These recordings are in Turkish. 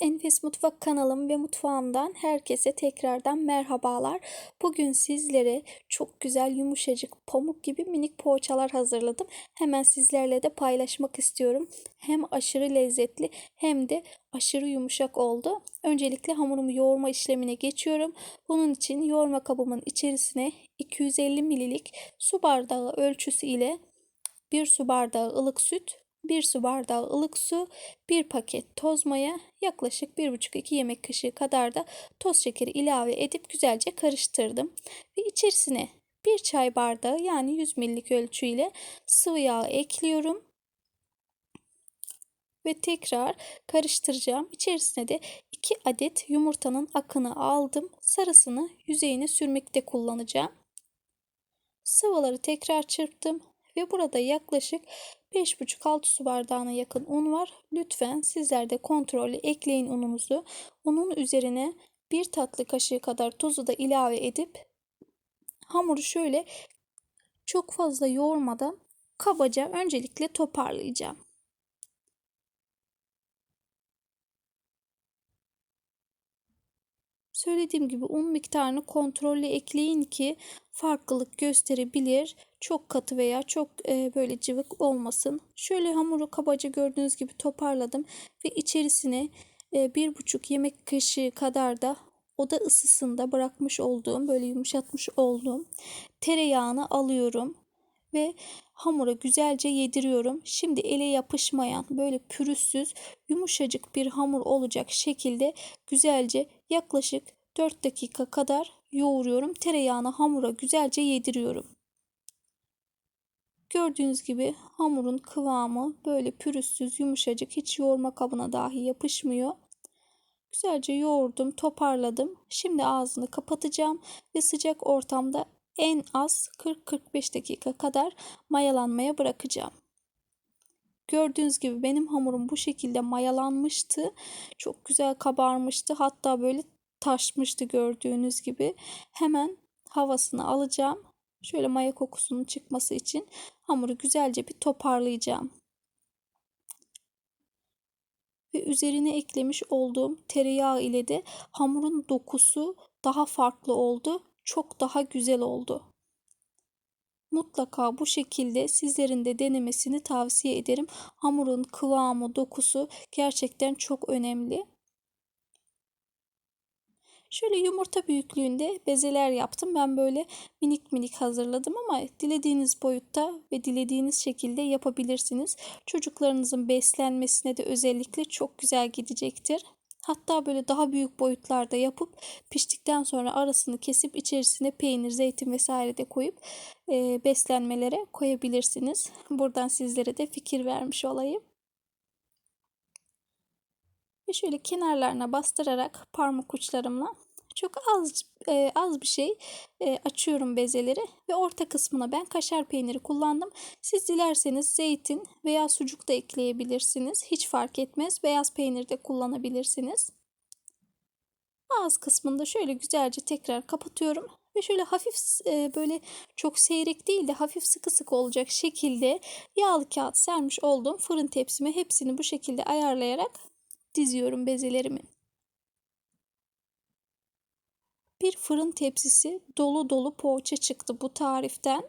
Enfes Mutfak kanalım ve mutfağımdan herkese tekrardan merhabalar. Bugün sizlere çok güzel yumuşacık pamuk gibi minik poğaçalar hazırladım. Hemen sizlerle de paylaşmak istiyorum. Hem aşırı lezzetli hem de aşırı yumuşak oldu. Öncelikle hamurumu yoğurma işlemine geçiyorum. Bunun için yoğurma kabımın içerisine 250 ml'lik su bardağı ölçüsü ile 1 su bardağı ılık süt 1 su bardağı ılık su, 1 paket toz maya, yaklaşık 1,5-2 yemek kaşığı kadar da toz şekeri ilave edip güzelce karıştırdım. Ve içerisine 1 çay bardağı yani 100 ml'lik ölçüyle sıvı yağ ekliyorum. Ve tekrar karıştıracağım. İçerisine de 2 adet yumurtanın akını aldım. Sarısını yüzeyine sürmekte kullanacağım. Sıvıları tekrar çırptım ve burada yaklaşık 5,5-6 su bardağına yakın un var. Lütfen sizler de kontrollü ekleyin ununuzu. Unun üzerine bir tatlı kaşığı kadar tuzu da ilave edip hamuru şöyle çok fazla yoğurmadan kabaca öncelikle toparlayacağım. Söylediğim gibi un miktarını kontrollü ekleyin ki farklılık gösterebilir. Çok katı veya çok e, böyle cıvık olmasın. Şöyle hamuru kabaca gördüğünüz gibi toparladım ve içerisine e, bir buçuk yemek kaşığı kadar da oda ısısında bırakmış olduğum böyle yumuşatmış olduğum tereyağını alıyorum ve hamura güzelce yediriyorum. Şimdi ele yapışmayan böyle pürüzsüz yumuşacık bir hamur olacak şekilde güzelce yaklaşık 4 dakika kadar yoğuruyorum. Tereyağını hamura güzelce yediriyorum. Gördüğünüz gibi hamurun kıvamı böyle pürüzsüz, yumuşacık, hiç yoğurma kabına dahi yapışmıyor. Güzelce yoğurdum, toparladım. Şimdi ağzını kapatacağım ve sıcak ortamda en az 40-45 dakika kadar mayalanmaya bırakacağım. Gördüğünüz gibi benim hamurum bu şekilde mayalanmıştı. Çok güzel kabarmıştı. Hatta böyle taşmıştı gördüğünüz gibi. Hemen havasını alacağım. Şöyle maya kokusunun çıkması için hamuru güzelce bir toparlayacağım. Ve üzerine eklemiş olduğum tereyağı ile de hamurun dokusu daha farklı oldu. Çok daha güzel oldu. Mutlaka bu şekilde sizlerin de denemesini tavsiye ederim. Hamurun kıvamı, dokusu gerçekten çok önemli. Şöyle yumurta büyüklüğünde bezeler yaptım. Ben böyle minik minik hazırladım ama dilediğiniz boyutta ve dilediğiniz şekilde yapabilirsiniz. Çocuklarınızın beslenmesine de özellikle çok güzel gidecektir. Hatta böyle daha büyük boyutlarda yapıp piştikten sonra arasını kesip içerisine peynir, zeytin vesaire de koyup e, beslenmelere koyabilirsiniz. Buradan sizlere de fikir vermiş olayım. Ve şöyle kenarlarına bastırarak parmak uçlarımla çok az e, az bir şey e, açıyorum bezeleri ve orta kısmına ben kaşar peyniri kullandım. Siz dilerseniz zeytin veya sucuk da ekleyebilirsiniz. Hiç fark etmez. Beyaz peynir de kullanabilirsiniz. Ağız kısmında şöyle güzelce tekrar kapatıyorum ve şöyle hafif e, böyle çok seyrek değil de hafif sıkı sıkı olacak şekilde yağlı kağıt sermiş olduğum fırın tepsime hepsini bu şekilde ayarlayarak diziyorum bezelerimi. Bir fırın tepsisi dolu dolu poğaça çıktı bu tariften.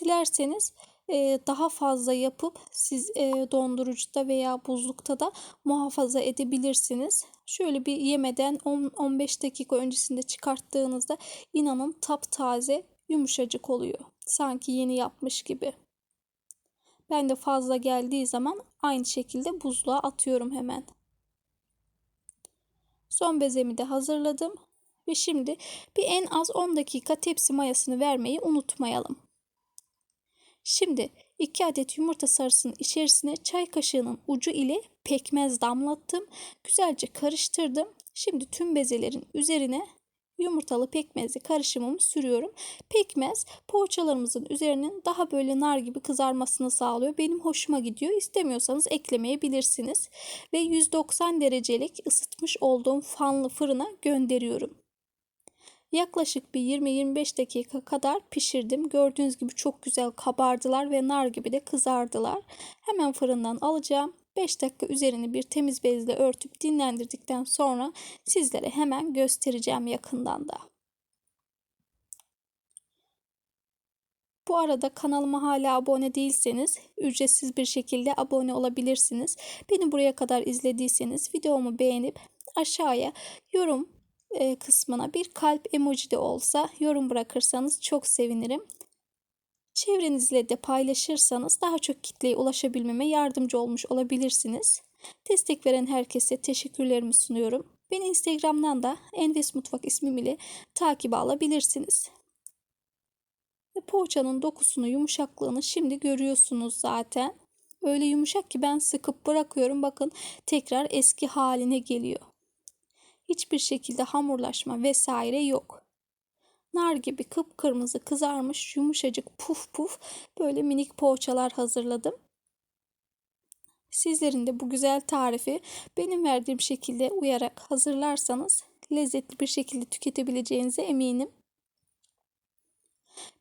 Dilerseniz e, daha fazla yapıp siz e, dondurucuda veya buzlukta da muhafaza edebilirsiniz. Şöyle bir yemeden 10-15 dakika öncesinde çıkarttığınızda inanın taptaze yumuşacık oluyor. Sanki yeni yapmış gibi. Ben de fazla geldiği zaman aynı şekilde buzluğa atıyorum hemen. Son bezemi de hazırladım. Ve şimdi bir en az 10 dakika tepsi mayasını vermeyi unutmayalım. Şimdi 2 adet yumurta sarısının içerisine çay kaşığının ucu ile pekmez damlattım. Güzelce karıştırdım. Şimdi tüm bezelerin üzerine yumurtalı pekmezli karışımımı sürüyorum. Pekmez poğaçalarımızın üzerinin daha böyle nar gibi kızarmasını sağlıyor. Benim hoşuma gidiyor. İstemiyorsanız eklemeyebilirsiniz. Ve 190 derecelik ısıtmış olduğum fanlı fırına gönderiyorum. Yaklaşık bir 20-25 dakika kadar pişirdim. Gördüğünüz gibi çok güzel kabardılar ve nar gibi de kızardılar. Hemen fırından alacağım. 5 dakika üzerini bir temiz bezle örtüp dinlendirdikten sonra sizlere hemen göstereceğim yakından da. Bu arada kanalıma hala abone değilseniz ücretsiz bir şekilde abone olabilirsiniz. Beni buraya kadar izlediyseniz videomu beğenip aşağıya yorum kısmına bir kalp emoji de olsa yorum bırakırsanız çok sevinirim. Çevrenizle de paylaşırsanız daha çok kitleye ulaşabilmeme yardımcı olmuş olabilirsiniz. Destek veren herkese teşekkürlerimi sunuyorum. Beni Instagram'dan da Enves Mutfak ismim ile takip alabilirsiniz. Ve poğaçanın dokusunu, yumuşaklığını şimdi görüyorsunuz zaten. Öyle yumuşak ki ben sıkıp bırakıyorum. Bakın tekrar eski haline geliyor. Hiçbir şekilde hamurlaşma vesaire yok. Nar gibi kıpkırmızı kızarmış yumuşacık puf puf böyle minik poğaçalar hazırladım. Sizlerin de bu güzel tarifi benim verdiğim şekilde uyarak hazırlarsanız lezzetli bir şekilde tüketebileceğinize eminim.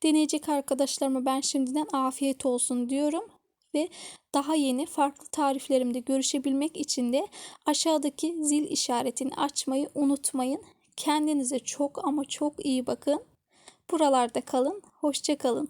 Deneyecek arkadaşlarıma ben şimdiden afiyet olsun diyorum ve daha yeni farklı tariflerimde görüşebilmek için de aşağıdaki zil işaretini açmayı unutmayın. Kendinize çok ama çok iyi bakın. Buralarda kalın. Hoşça kalın.